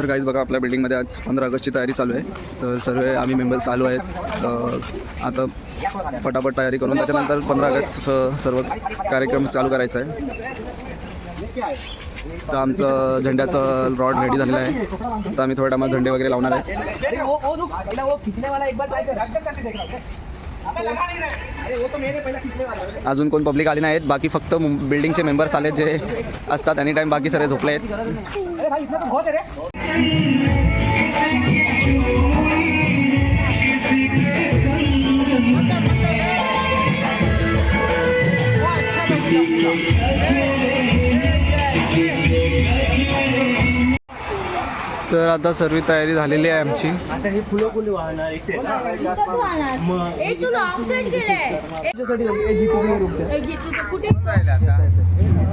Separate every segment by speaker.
Speaker 1: तर काहीच बघा आपल्या बिल्डिंगमध्ये आज पंधरा ऑगस्टची तयारी चालू आहे. तर सर्व आम्ही मेंबर्स चालू आहेत. आता फटाफट तयारी करून त्याच्यानंतर पंधरा ऑगस्ट स- सर्व कार्यक्रम चालू करायचा आहे. तर आमचं झेंड्याचं रॉड रेडी झालेलं आहे. तर आम्ही थोड्या टायमात झेंडे वगैरे लावणार आहे. अजून कोण पब्लिक आली नाहीत. बाकी फक्त बिल्डिंगचे मेंबर्स आले जे असतात. एनी टाईम बाकी सगळे झोपले आहेत.
Speaker 2: अरे भाई
Speaker 1: तर आता सर्व तयारी झालेली आहे आमची.
Speaker 3: आता हे फुलं कोणी वाहणार. इथे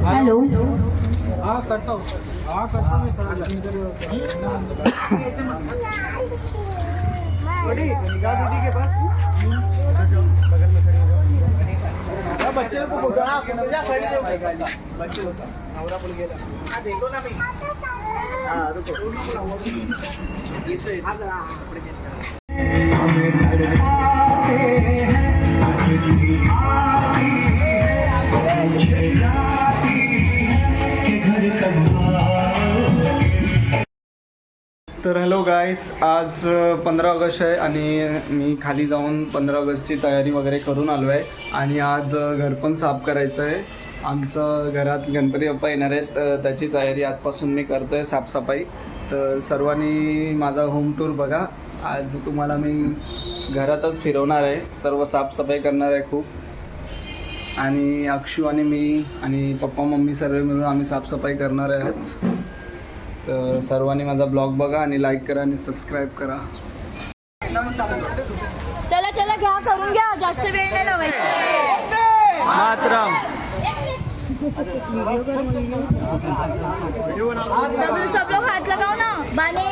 Speaker 4: हॅलो.
Speaker 3: बच्चे को हाँ बच्चे
Speaker 1: तर हॅलो गाईस आज पंधरा ऑगस्ट आहे आणि मी खाली जाऊन पंधरा ऑगस्टची तयारी वगैरे करून आलो आहे आणि आज घर पण साफ करायचं आहे आमचं घरात गणपती बाप्पा येणार आहेत त्याची तयारी आजपासून मी करतो आहे साफसफाई. तर सर्वांनी माझा होम टूर बघा. आज तुम्हाला मी घरातच फिरवणार आहे. सर्व साफसफाई करणार आहे खूप. आणि अक्षू आणि मी आणि पप्पा मम्मी सर्व मिळून आम्ही साफसफाई करणार आहे आज. तर सर्वांनी माझा ब्लॉग बघा आणि लाईक करा आणि सबस्क्राईब करा.
Speaker 4: चला चला घ्या करून घ्या. जास्त वेळ नाही
Speaker 1: मातरम.
Speaker 4: सब सब लोग हाथ लगाओ ना बाने.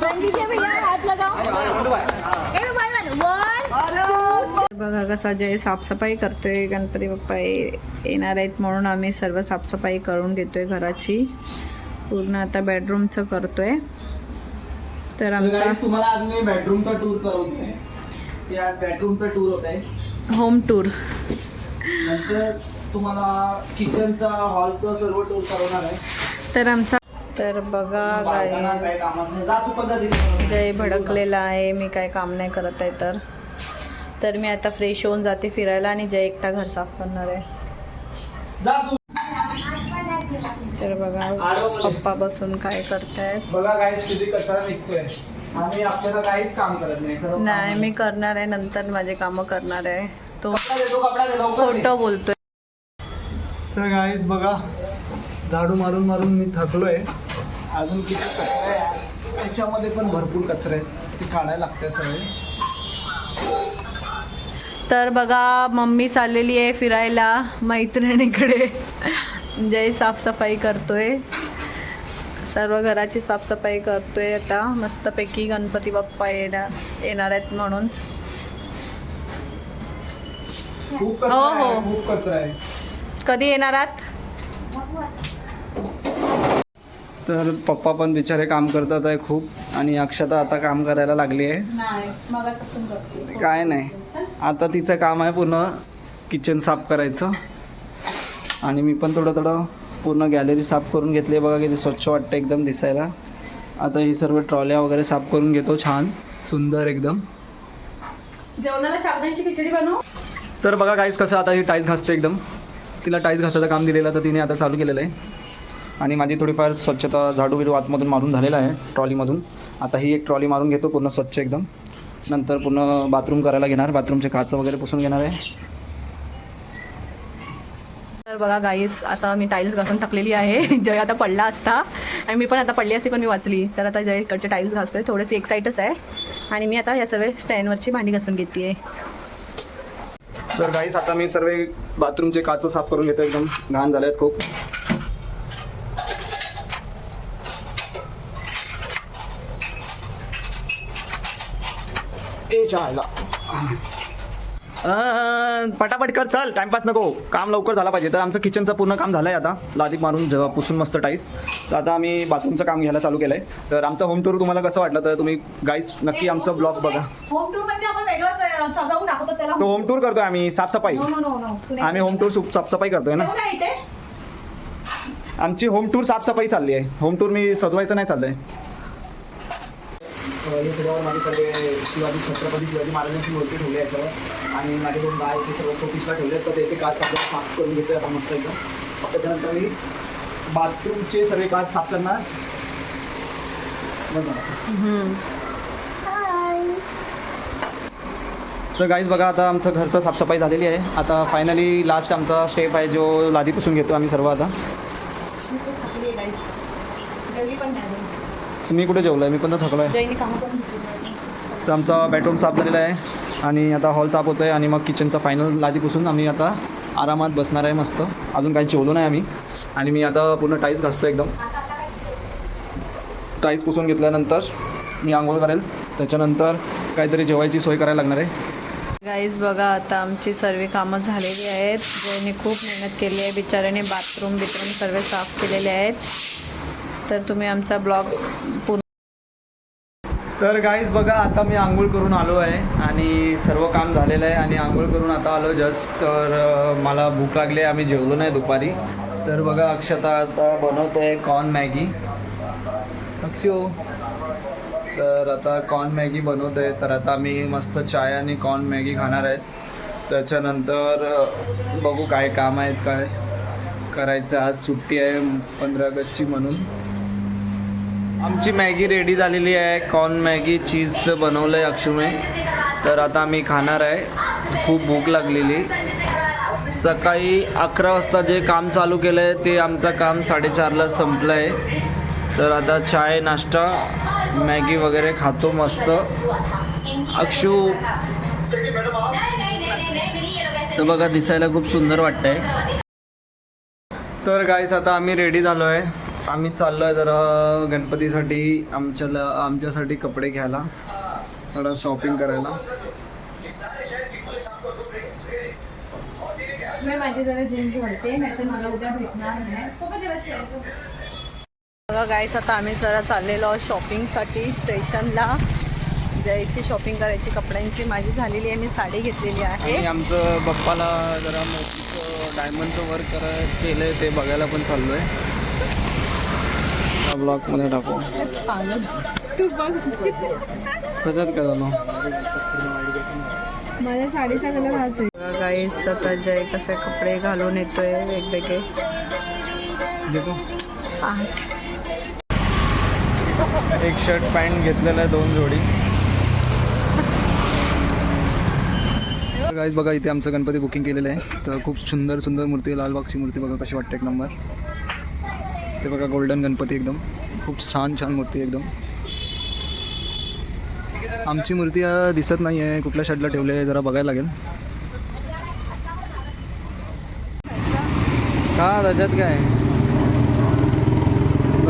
Speaker 4: गंदी से भैया हाथ लगाओ ए वन वन वन
Speaker 5: बघा कसा जय साफसफाई करतोय गणपती बाप्पा. येणार आहेत म्हणून आम्ही सर्व साफसफाई करून घेतोय घराची. पूर्ण आता बेडरूमचं करतोय. तर आमचा
Speaker 1: तुम्हाला आज मी बेडरूमचा टूर करवतोय की आज बेडरूमचा टूर होत आहे
Speaker 5: होम टूर
Speaker 1: नंतर तुम्हाला किचनचा हॉलचा सर्व टूर करवणार आहे.
Speaker 5: तर आमचा तर बघा काय जय भडकलेला आहे मी काय काम नाही करत आहे तर. तर मी आता फ्रेश होऊन जाते फिरायला आणि जय एकटा घर साफ करणार आहे. तर बघा पप्पा बसून काय करतायत.
Speaker 1: बघा काय किती कचरा निघतोय. आम्ही आपल्याला काहीच काम करत नाही.
Speaker 5: नाही मी करणार आहे नंतर माझे कामं करणार आहे. तो. खोटं बोलतोय.
Speaker 1: तर गाईज बघा झाडू मारून मारून मी थकलोय. अजून किती कचरा आहे त्याच्यामध्ये पण भरपूर कचरा आहे. ते काढायला लागते सगळे.
Speaker 5: तर बघा मम्मी चाललेली आहे फिरायला मैत्रिणीकडे. जय साफसफाई करतोय. सर्व घराची साफसफाई करतोय आता. मस्तपैकी गणपती बाप्पा येणार येणार आहेत म्हणून.
Speaker 1: खूप
Speaker 5: हो,
Speaker 1: आहे
Speaker 5: हो.
Speaker 1: खूप कचरा आहे.
Speaker 5: कधी येणार आहात?
Speaker 1: तर पप्पा पण बिचारे काम करतात आहे खूप आणि अक्षता आता काम करायला लागली आहे.
Speaker 5: नाही मगापासून करते?
Speaker 1: काय नाही. आता तिचं काम आहे पूर्ण किचन साफ करायचं. आणि मी पण थोडं थोडं पूर्ण गॅलरी साफ करून घेतली आहे. बघा किती स्वच्छ वाटतं एकदम दिसायला. आता ही सर्व ट्रॉल्या वगैरे साफ करून घेतो छान सुंदर एकदम.
Speaker 5: जेवणाला शाबदाची खिचडी बनव.
Speaker 1: तर बघा काहीच कसं आता ही टाईल्स घासते एकदम. तिला टाईल्स घासायचं काम दिलेलं तर तिने आता चालू केलेलं आहे. आणि माझी थोडीफार स्वच्छता झाडू बिडू आतमधून मारून झालेला आहे ट्रॉलीमधून. आता ही एक ट्रॉली मारून घेतो पूर्ण स्वच्छ एकदम. नंतर पूर्ण बाथरूम करायला घेणार बाथरूमचे काचं वगैरे पुसून घेणार आहे.
Speaker 5: तर बघा गाईस आता मी टाईल्स घासून थकलेली आहे. जय आता पडला असता. आणि मी पण आता पडली असती पण मी वाचली. तर आता जय इकडचे टाईल्स घासतोय थोडेसे एक्साइटच आहे. आणि मी आता या सर्व स्टँडवरची भांडी घासून घेते आहे
Speaker 1: तर गाईस आता मी सर्व बाथरूमचे काचं साफ करून घेतो. एकदम घाण झाले आहेत खूप. ए चायला पटापट कर चल. टाइमपास नको. काम लवकर झाला पाहिजे. तर आमचं किचनचं पूर्ण काम झालं आहे आता. लादीक मारून ज- पुसून मस्त टाईस तर आता आम्ही बाथरूमचं काम घ्यायला चालू केलं आहे तर आमचं होम टूर तुम्हाला कसं वाटलं तर तुम्ही गाईस नक्की आमचं ब्लॉग बघा.
Speaker 5: होम टूर आपण वेगळं सजावून दाखवतो त्याला.
Speaker 1: तो होम टूर करतोय आम्ही साफसफाई. आम्ही होम टूर साफसफाई करतोय ना. आमची होम टूर साफसफाई चालली आहे. होम टूर मी सजवायचं नाही चाललंय. माझे सगळे शिवाजी छत्रपती शिवाजी महाराजांची मूर्ती ठेवली आहे याच्यावर. आणि माझे दोन गाय ते सगळं शोपीसला ठेवले तर त्याचे काच आपल्याला साफ करून घेतोय आता मस्त एकदम. त्याच्यानंतर मी बाथरूमचे सगळे काच साफ करणार. बघा. तर गाईज बघा आता आमचं घरचं साफसफाई झालेली आहे. आता फायनली लास्ट आमचा स्टेप आहे जो लादीपासून घेतो आम्ही सर्व आता. मी कुठे जेवलो आहे मी पण तर थकलो आहे तर आमचा बेडरूम साफ झालेला आहे आणि आता हॉल साफ होतो आहे आणि मग किचनचा फायनल लादीपासून आम्ही आता आरामात बसणार आहे मस्त. अजून काही जेवलो नाही आम्ही. आणि मी आता पूर्ण टाईल्स घासतो एकदम. टाईल्स पुसून घेतल्यानंतर मी आंघोळ करेल. त्याच्यानंतर काहीतरी जेवायची सोय करायला लागणार आहे.
Speaker 5: गाईज बघा आता आमची सर्व कामं झालेली आहेत. ज्यांनी खूप मेहनत केली आहे. बिचाऱ्याने बाथरूम बिथरूम सर्व साफ केलेले आहेत. तर तुम्ही आमचा ब्लॉग पूर्ण
Speaker 1: तर गाईज बघा आता मी आंघोळ करून आलो आहे आणि सर्व काम झालेलं आहे आणि आंघोळ करून आता आलो जस्ट तर मला भूक लागली आहे आम्ही जेवलो नाही दुपारी. तर बघा अक्षता आता बनवत आहे कॉर्न मॅगी अक्षो तर आता कॉर्न मॅगी बनवत आहे तर आता मी मस्त चाय आणि कॉर्न मॅगी खाणार आहे त्याच्यानंतर बघू काय काम आहेत काय करायचं. आज सुट्टी आहे पंधरा ऑगस्टची म्हणून. आमची मॅगी रेडी झालेली आहे. कॉर्न मॅगी चीजचं बनवलं आहे अक्षुमे. तर आता आम्ही खाणार आहे. खूप भूक लागलेली. सकाळी अकरा वाजता जे काम चालू केलं आहे ते आमचं काम साडेचारला संपलं आहे तर आता चाय नाश्ता मॅगी वगैरे खातो मस्त. अक्षू तर बघा दिसायला खूप सुंदर वाटतंय. तर गाईस आता आम्ही रेडी झालो आहे आम्ही चाललो आहे जरा गणपतीसाठी आमच्याला आमच्यासाठी कपडे घ्यायला. थोडा शॉपिंग करायला.
Speaker 5: बघा गाईस आता आम्ही जरा चाललेलो आहोत शॉपिंगसाठी स्टेशनला. जायची शॉपिंग करायची कपड्यांची माझी झालेली आहे मी साडी घेतलेली आहे.
Speaker 1: आणि आमचं बाप्पाला जरा मोठीचं डायमंडचं वर्क कराय केलं आहे ते बघायला पण चाललो आहे ब्लॉगमध्ये टाकू.
Speaker 5: तू बघ
Speaker 1: त्याच्यात काय झालं
Speaker 5: माझ्या साडीचा कलर हाच आहे. गाईस कसे कपडे घालून येतोय वेगवेगळे.
Speaker 1: एक शर्ट पॅन्ट घेतलेलं आहे दोन जोडी. गाईज बघा इथे आमचं गणपती बुकिंग केलेलं आहे. तर खूप सुंदर सुंदर मूर्ती आहे. लालबागची मूर्ती बघा कशी वाटते एक नंबर ते बघा गोल्डन गणपती एकदम. खूप छान छान मूर्ती एकदम. आमची मूर्ती दिसत नाही आहे कुठल्या शेडला ठेवली आहे जरा बघायला लागेल. का त्याच्यात काय?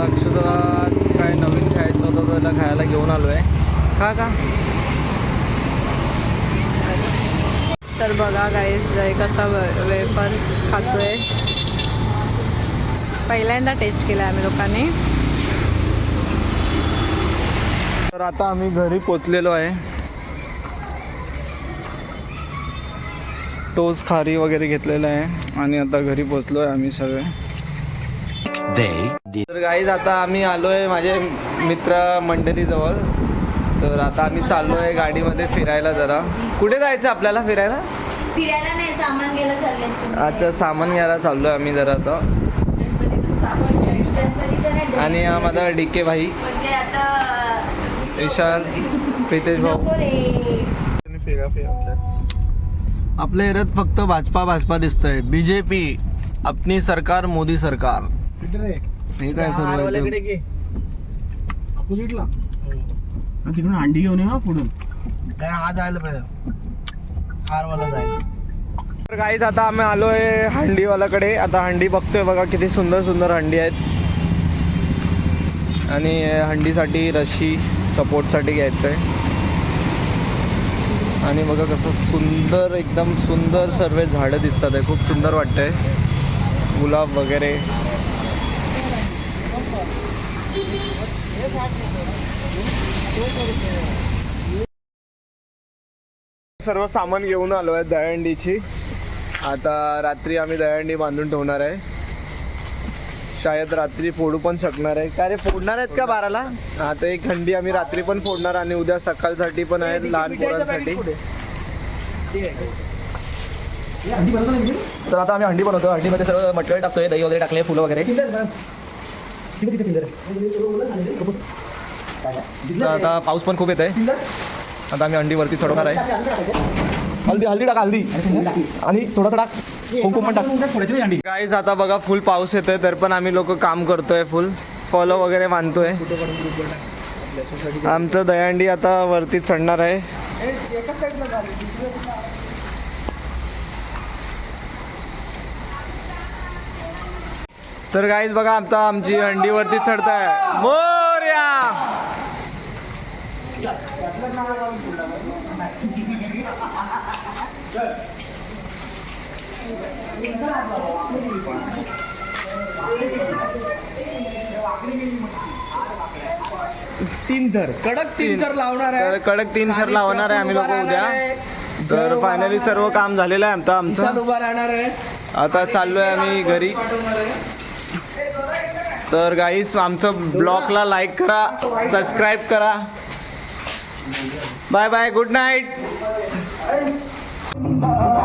Speaker 1: अक्षरला काय नवीन खायचं होतं त्याला खायला घेऊन आलो आहे का का
Speaker 5: तर बघा गाईस जय कसा वेफर्स खातोय. पहिल्यांदा टेस्ट केला आम्ही लोकांनी.
Speaker 1: तर आता आम्ही घरी पोचलेलो आहे. टोस खारी वगैरे घेतलेलं आहे आणि आता घरी पोचलो आहे आम्ही सगळे. तर गाईज आता आम्ही आलो आहे माझे मित्र मंडळीजवळ. तर आता आम्ही चाललो आहे गाडीमध्ये फिरायला जरा. कुठे जायचं आपल्याला फिरायला?
Speaker 4: फिरायला नाही सामान घ्यायला चालले
Speaker 1: आता सामान घ्यायला चाललो आहे आम्ही जरा आता. आणि हा माझा डी के भाई.
Speaker 4: म्हणजे आता
Speaker 1: विशाल प्रितेश भाऊ.
Speaker 4: नको रे
Speaker 1: आपल्या एरियात फक्त भाजपा भाजपा दिसतंय. बीजेपी आपली सरकार मोदी सरकार. हे काय सर्व
Speaker 3: तिकडून अंडी घेऊन ये ना पुढून. काय हा जायला पाहिजे. हारवाला जायला.
Speaker 1: तर काहीच आता आम्ही आलो आहे हंडीवाल्याकडे आता हंडी बघतोय बघा किती सुंदर सुंदर हंडी आहेत. आणि हंडीसाठी रशी सपोर्टसाठी घ्यायचं आहे आणि बघा कसं सुंदर एकदम सुंदर सर्व झाडं दिसतात आहे. खूप सुंदर वाटतंय. गुलाब वगैरे. सर्व सामान घेऊन आलो आहे दहंडीची आता रात्री आम्ही दहीहंडी बांधून ठेवणार आहे. शायद रात्री फोडू पण शकणार आहे. काय रे फोडणार आहेत का बाराला? आता एक हंडी आम्ही रात्री पण फोडणार आणि उद्या सकाळसाठी पण आहे लहान पोरांसाठी.
Speaker 2: तर आता आम्ही हंडी बनवतो. हंडीमध्ये सर्व मटेरियल टाकतोय दही वगैरे टाकले फुलं वगैरे.
Speaker 1: आता पाऊस पण खूप येत आहे आता आम्ही हंडीवरती चढवणार आहे.
Speaker 2: हल्दी हल्दी टाक हल्दी. आणि थोडासा टाक. कुंकुम पण टाक.
Speaker 1: गाईज आता बघा फुल पाऊस येतोय तर पण आम्ही लोक काम करतोय फुल फॉलो वगैरे मानतोय. आमचं दहीहंडी आता वरती चढणार आहे. तर गाईज बघा आता आमची हंडीवरती चढताय. मोर्या!
Speaker 2: तीन थर कडक तीन. थर लावणार
Speaker 1: तर कडक तीन थर लावणार आहे आम्ही लोक उद्या. तर फायनली सर्व काम झालेलं आहे आता आमचं.
Speaker 2: उभा राहणार आहे.
Speaker 1: आता चाललोय आम्ही घरी. तर गाईस आमचं ब्लॉगला लाईक करा सबस्क्राईब करा. Bye bye good night Thank you.